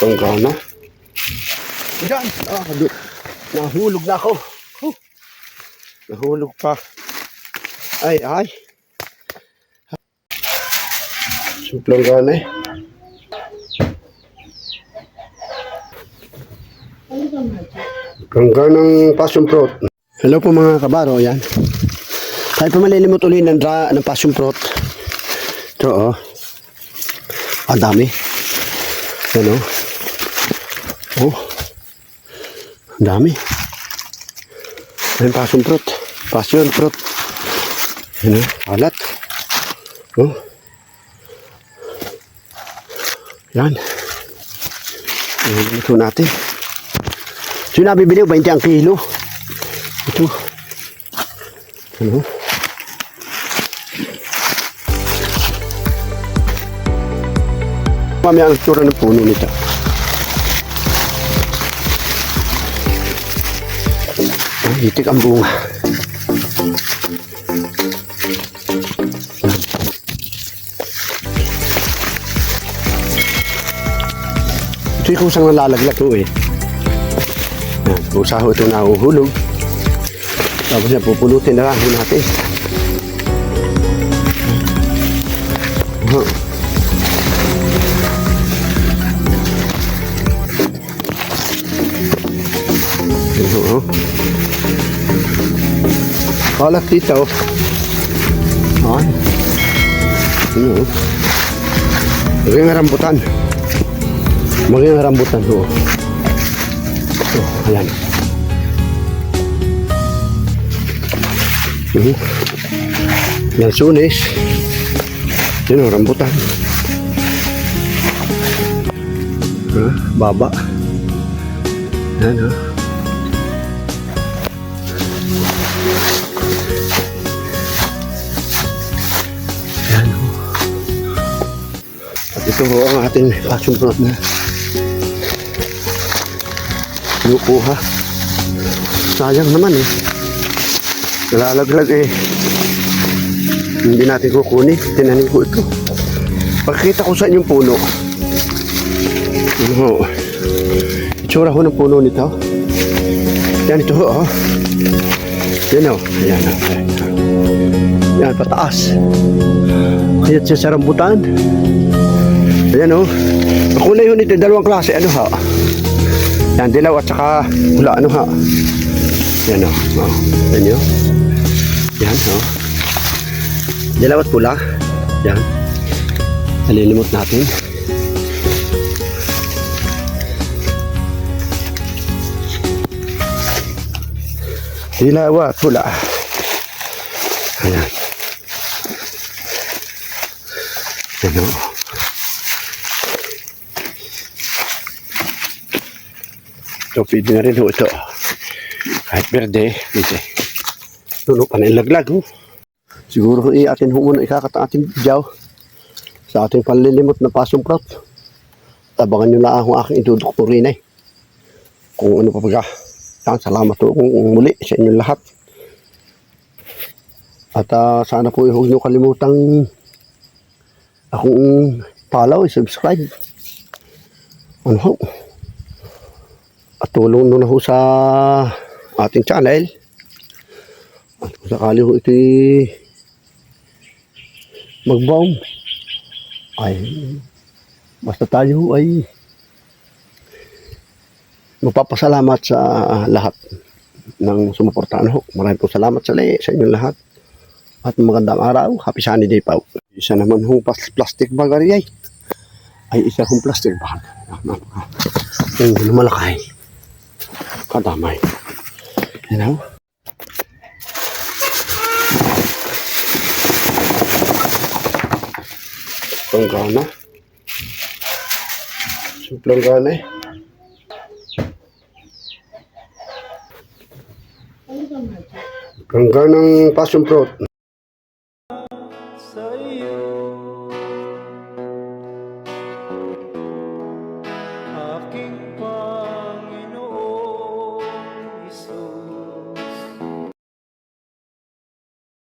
Panggana. Yan. Ah, du- nahulog na ako. Huh. Nahulog pa. Ay, ay. Suplang gana eh. Gangga ng passion fruit. Hello po mga kabaro, yan. Tayo pa malilimot ulit ng, dra, ng passion fruit. Ito oh. Ang dami. Yan oh. Dami. Yan passion fruit. Passion fruit. Yan oh. Alat. Oh. Yan. Ayan ito natin. So, nabibili ko, 20 ang kilo. Ito. Ano? Mamaya ang tura ng puno nito. Itik ang bunga. Ito yung kusang nalalaglag ko eh. Kusa ho ito nahuhulog. Tapos yan, pupulutin na lang ho natin. Kalat dito. Ay. Ano? Maging rambutan. Maging rambutan ho. Oh, ayan. Mhm. Yan sunis. Yan o, rambutan. Ha, baba. Yan o. ito ang ating passion fruit na kinukuha. Sayang naman eh. Nalalaglag eh. Hindi natin kukunin. Tinanim ko ito. Pagkita ko sa inyong puno. Ano. Itsura ho ng puno nito. Yan ito. Oh. Yan o. Yan o. Yan, pataas. Siya sa rambutan. Ayan o. Ang kulay ho nito, dalawang klase. Ano ha? Yan, dilaw at saka pula. Ano ha? Yan o. Oh. Yan yun. Yan o. Dilaw at pula. Yan. Nalilimot natin. Dilaw at pula. Ayan. Yan o. Ito, pwede na rin ito. Kahit berde, pwede. Tulo pa na yung laglag, ho. Siguro ho, i-atin ho muna ikakata ating video sa ating panlilimot na pasong prot. Tabangan nyo lang ang aking idudok po rin eh. Kung ano pa pagka. Salamat po kung muli sa inyong lahat. At ah, sana po huwag nyo kalimutang akong follow, subscribe. Ano ho? At tulong nyo na ho sa ating channel. At kung sakali ho ito'y mag-boom, ay basta tayo ho ay magpapasalamat sa lahat ng sumuportahan ho. Maraming po salamat sa, sa inyong lahat. At magandang araw. Happy sunny day po. Isa naman pas- plastic bag ay. Ay isa hong plastic bag. Napaka. Yung malakay kadamay. You know? Planggana. So, planggana eh. Planggana ng passion fruit.